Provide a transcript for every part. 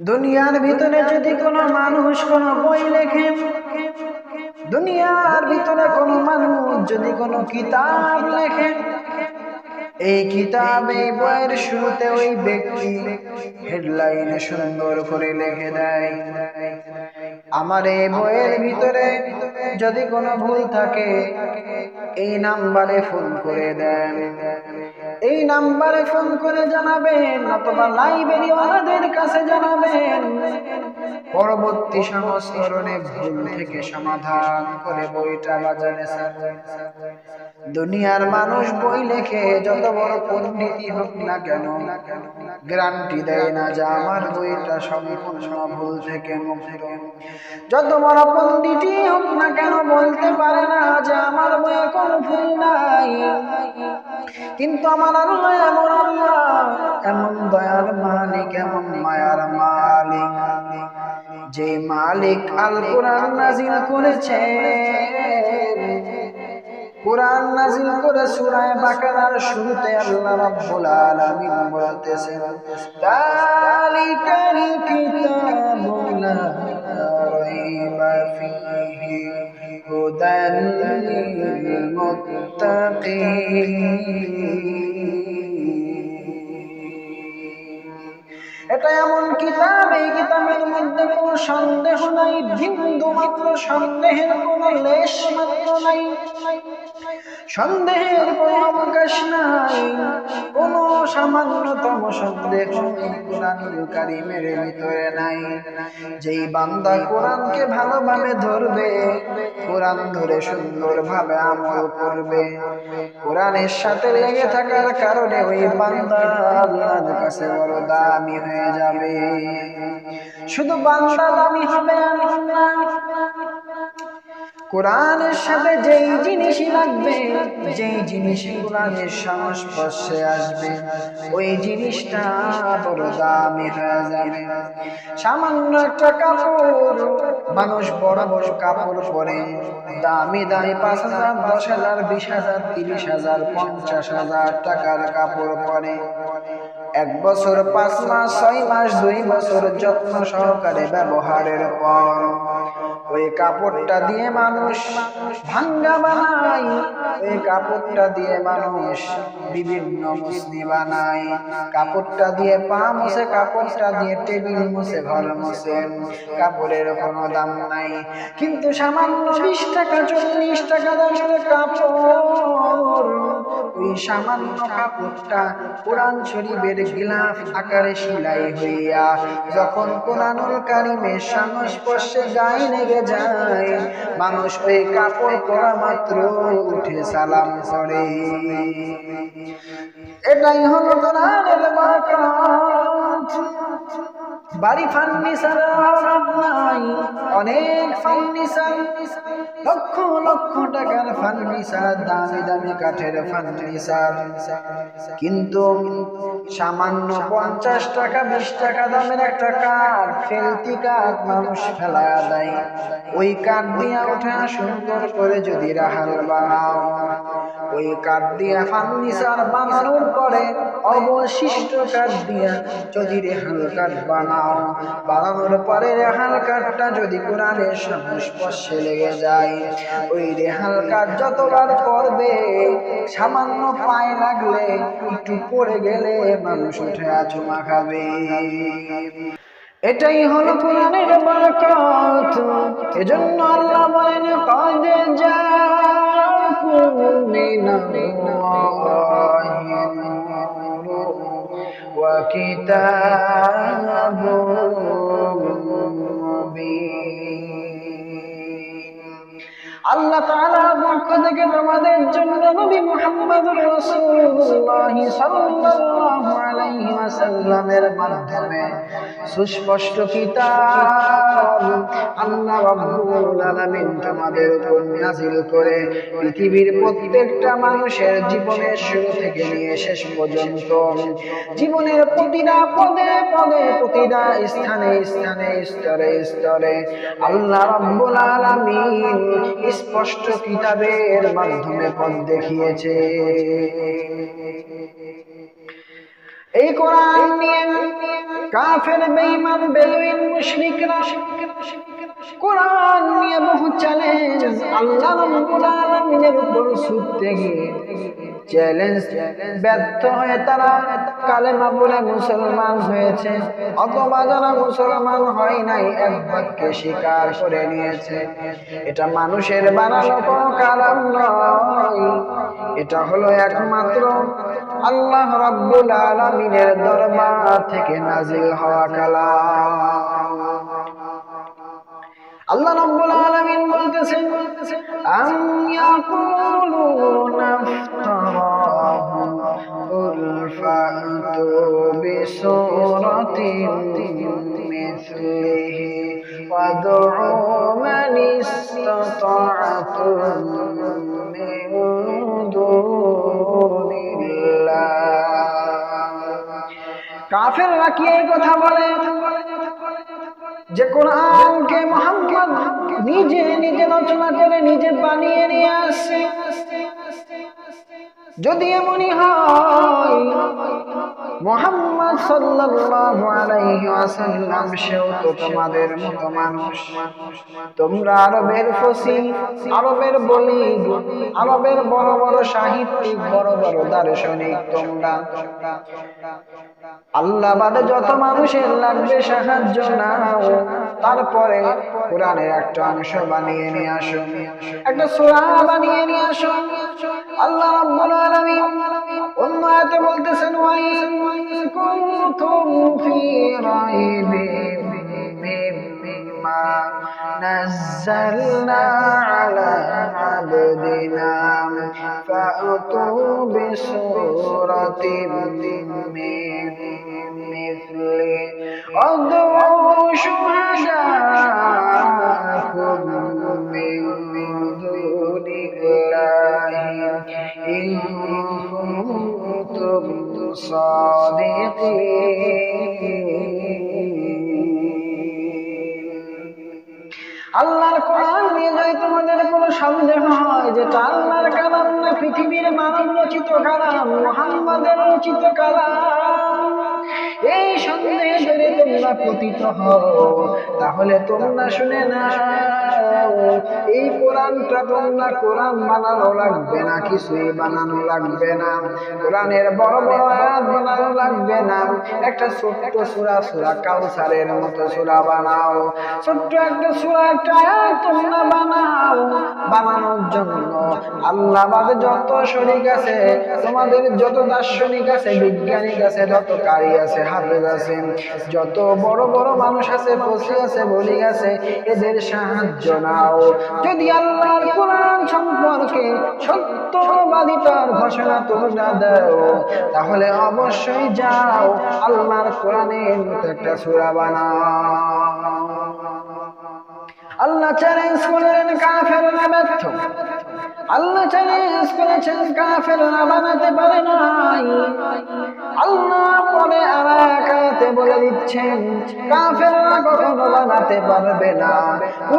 দুনিয়ার ভিতরে যদি কোনো মানুষ কোনো বই লেখে, দুনিয়ার ভিতরে কোনো মানুষ যদি কোনো কিতাব লেখে, এই কিতাব এই বইয়ের শুরুতে ওই ব্যক্তি হেডলাইনে সুন্দর করে লিখে দেয়। আমার এই বইয়ের ভিতরে যদি কোনো ভুল থাকে, এই নাম্বারে ফোন করে দেন। এই নাম্বারে ফোন করে জানাবেন অথবা লাইব্রেরি ওনাদের কাছে জানাবেন পরবর্তী সংস্করণে ভুল থেকে সমাধান করে বইটা বাজারে। দুনিয়ার মানুষ বই লেখে, যত বড় পণ্ডিতই হোক না কেন গ্যারান্টি দেয় না যে আমার বইটা সম্পূর্ণ ভুল থেকে মুক্ত। যত বড় পণ্ডিতই হোক না কেন, বলতে পারে না যে আমার বইয়ে কোনো ভুল নাই। কিন্তু আমার আল্লাহ এমন আল্লাহ, এমন দয়ার মালিক, এমন মায়ার মালিক, যে মালিক আল কোরআন নাজিল করেছে। কোরআন নাজিল করে সূরায়ে বাকারার শুরুতে আল্লাহ রাব্বুল আলামিন বলতেছেন যালিকাল কিতাবু লা রাইবা ফীহি হুদান লিল মুত্তাকিন এটা এমন কিতাব, এই কিতাবের মধ্যে কোনো সন্দেহ নাই, বিন্দু মাত্র সন্দেহের কোনো লেশ মাত্র নাই। সন্দেহের কোনো অবকাশ নাই, কোনো সামান্যতম সন্দেহ কোরআনুল কারিমের ভিতরে নাই। যেই বান্দা কোরআনকে ভালোভাবে ধরবে, কোরআন ধরে সুন্দরভাবে আমল করবে। কোরআনের সাথে লেগে থাকার কারণে ওই বান্দা আল্লাহর কাছে বড় দামি হয়ে যাবে। শুধু বান্দা দামি হবে কোরআনের সাথে যেই জিনিসই লাগবে, যেই জিনিস কোরআনের আসবে, ওই জিনিসটা বড় দামি হয়ে যাবে। সামান্য একটা কাপড়, মানুষ বড় বড় কাপড় পরে, দামি দামি পাঁচ হাজার, দশ হাজার, বিশ হাজার, তিরিশ হাজার, পঞ্চাশ হাজার টাকার কাপড় পরে। এক বছর, পাঁচ মাস, ছয় মাস, দুই বছর যত্ন সহকারে ব্যবহারের পর ওই কাপড়টা দিয়ে মানুষ ভাঙ্গা বানায়, ওই কাপড়টা দিয়ে মানুষ বিভিন্ন মুসলি বানায়। কাপড়টা দিয়ে পা মুছে, কাপড়টা দিয়ে টেবিল মুছে, ঘর মুছে, কাপড়ের কোনো দাম নাই। কিন্তু সামান্য বিশ টাকা, চল্লিশ টাকা দামের কাপড় ওই সামান্য কাপড়টা কোরআন শরীফের গিলাফ আকারে সিলাই হইয়া যখন কোরআনুল কারিমের সংস্পর্শে গায়ে লেগে যায়, মানুষ ওই কাপড় পরা মাত্র উঠে সালাম করে এটাই হলো কোরআনের বাড়ি ফার্নিচার অভাব নাই, অনেক ফার্নিচার। লক্ষ লক্ষ টাকার ফার্নিচার, দামি দামি কাঠের ফার্নিচার। কিন্তু সামান্য পঞ্চাশ টাকা, বিশ টাকা দামের একটা কাঠ, ফেলতি কাঠ মানুষ ফেলায়া দেয়। ওই কাঠ দিয়া ওঠা সুন্দর করে যদি রাহাল বানাও। ওই কাঠ দিয়া ফার্নিচার বানানোর পরে অবশিষ্ট কাঠ দিয়া যদি রেহাল কাঠ বানাও, বানানোর পরে রেহাল কাঠটা যদি কোরআনের সংস্পর্শে লেগে যায়। ওই রেহাল কাঠ যতবার করবে সামান্য পায়ে লাগলে, একটু পড়ে গেলে মানুষ উঠে আচমা খাবে। এটাই হলো কোরআনের বরকত। এজন্য আল্লাহ বলেন কাদে জাকুম মিনাল্লাহি ওয়া আল্লাহ তাআলার পক্ষ থেকে তোমাদের জন্য নবী মুহাম্মদ রাসূলুল্লাহ সাল্লাল্লাহু ওয়াসাল্লামের মাধ্যমে সুস্পষ্ট কিতাব আল্লাহ রাব্বুল আলামিন উপর নাযিল করে পৃথিবীর প্রত্যেকটা মানুষের জীবনের শুরু থেকে নিয়ে শেষ পর্যন্ত, জীবনের প্রতিটা পদে পদে, প্রতিটা স্থানে স্থানে, স্তরে স্তরে আল্লাহ রাব্বুল আলামিন স্পষ্ট কিতাবের মাধ্যমে পথ দেখিয়েছে। এই কোরআন নিয়ে কাফের, বেঈমান বেদুইন মুশরিকরা কোরআন নিয়ে বহু চ্যালেঞ্জ আল্লাহ রাব্বুল আলামিনের উপর ছুটতে চ্যালেঞ্জ ব্যর্থ হয়ে তারা কালেমা বলে মুসলমান হয়েছে, অথবা যারা মুসলমান হয় নাই, এক বাক্যে স্বীকার করে নিয়েছে। এটা মানুষের বানানো কোনো কালাম নয়, এটা হলো একমাত্র আল্লাহ রাব্বুল আলামিনের দরবার থেকে নাজিল হওয়া কালাম। আল্লাহ রাব্বুল আলামিন বলতেছেন, আম ইয়াকুলুনা ইফতারাহু কুল ফাতু বিসূরাতিন মিসলিহি ওয়াদউ মান ইসতাতা'তুম মিন কাফেররা কি এই কথা বলে যে কোরআনকে মোহাম্মদ নিজে নিজে রচনা করে নিজে বানিয়ে নিয়ে আসছে যদি এমনই হয় মোহাম্মদ সাল্লাল্লাহু আলাইহি ওয়াসাল্লাম সেও তো তোমাদের মতো মানুষ। তোমরা আরবের ফসিল, আরবের বলি আরবের বড় বড় সাহিত্যিক, বড় বড় দার্শনিক তোমরা। আল্লাহ বাদে যত মানুষের লাগবে সাহায্য নাও, তারপরে কোরআনের একটা অংশ বানিয়ে নিয়ে আসো। একটা সূরা বানিয়ে নিয়ে আসো। আল্লাহ রাব্বুল আলামিন অন্য আয়াতে বলতেছেন ওয়াইন কুনতুম ফি রাইবিন মিম্মা নাযালনা আলা আবদিনা ফাআতু বিসূরাতিন মিন মিথলি আদউ শুহাদাকুম হয় যেটা আল্লাহর কালাম না পৃথিবীর মানব রচিত কালাম মোহাম্মদের রচিত কালাম। এই সন্দেহে যদি তোমরা পতিত তাহলে তোমরা শুনে না এই কোরআনটা তোমরা কোরআন বানানো লাগবে না, কিছুই বানানো লাগবে না। কোরআনের বড় বড় আয়াত বানানো লাগবে না। একটা ছোট্ট সূরা সূরা কাউসারের মতো সূরা বানাও। ছোট্ট একটা সূরা, একটা আয়াত তোমরা বানাও। বানানোর জন্য আল্লাহ বাদে যত শরীক আছে, তোমাদের যত দার্শনিক আছে, বিজ্ঞানিক আছে, যত কারি আছে, হাফেজ আছে যত বড় বড় মানুষ আছে, ফসি আছে বলি আছে, এদের সাহায্য নাও। যদি আল্লাহর কোরআন সম্পর্কে সত্যবাদিতার ঘোষণা তোমরা দাও, তাহলে অবশ্যই যাও, আল্লাহর কোরআনের মতো একটা সূরা বানাও। আল্লাহ চ্যালেঞ্জ করলেন কাফেররা ব্যর্থ। আল্লাহ চ্যালেঞ্জ করেছেন কাফেররা বানাতে পারে নাই। আল্লাহ পরে আর একাতে বলে দিচ্ছেন কাফেররা কখনো বানাতে পারবে না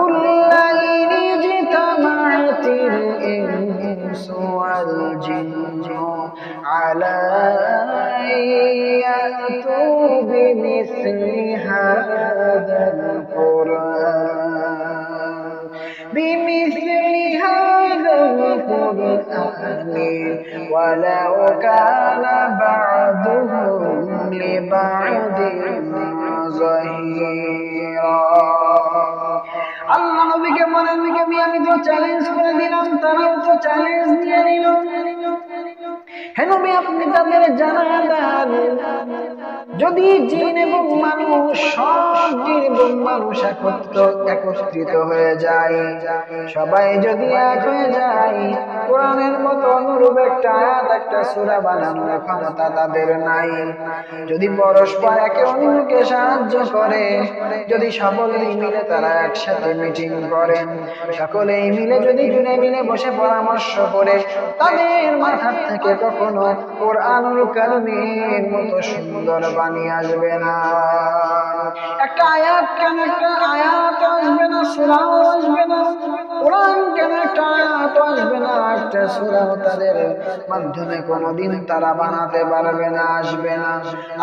উল্লাইনি জিতামাতিল ইনসু ওয়াল জিন্নু আলা ইয়াতু বিমিসলি হাদাল কুরআন بمثل هذا القرآن ولو كان بعضهم لبعض ظهيرا আল্লাহ নবীকে বলেন নবীকে আমি আমি তো চ্যালেঞ্জ করে দিলাম তারাও তো চ্যালেঞ্জ নিয়ে নিল হে নবী আপনি তাদের জানা দেন যদি জিন এবং মানুষ, সব জিন এবং মানুষ একত্র একত্রিত হয়ে যায়, সবাই যদি এক হয়ে যায়, কোরআনের মতো অনুরূপ একটা আয়াত, একটা সূরা বানানোর ক্ষমতা তাদের নাই। যদি পরস্পর একে অন্যকে সাহায্য করে, যদি সকলেই মিলে তারা একসাথে মিটিং করেন সকলেই মিলে যদি জুড়ে মিলে বসে পরামর্শ করে, তাদের মাথার থেকে কখনো কোরআনুল কারিমের মতো সুন্দর বাণী আসবে না। একটা আয়াত কেন, একটা আয়াত আসবে না সুরাও আসবে না, কোরআন কেন একটা আয়াত আসবে না, একটা সুরাও তাদের মাধ্যমে কোনোদিন তারা বানাতে পারবে না, আসবে না।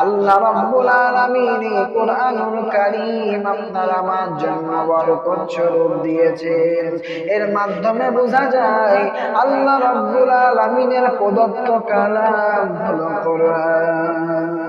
আল্লাহ রাব্বুল আলামিন কোরআনুল কারীম আপনার আমার জন্য বরকত স্বরূপ দিয়েছেন। এর মাধ্যমে বোঝা যায়, আল্লাহ রাব্বুল আলামিনের প্রদত্ত কালাম হলো কোরআন।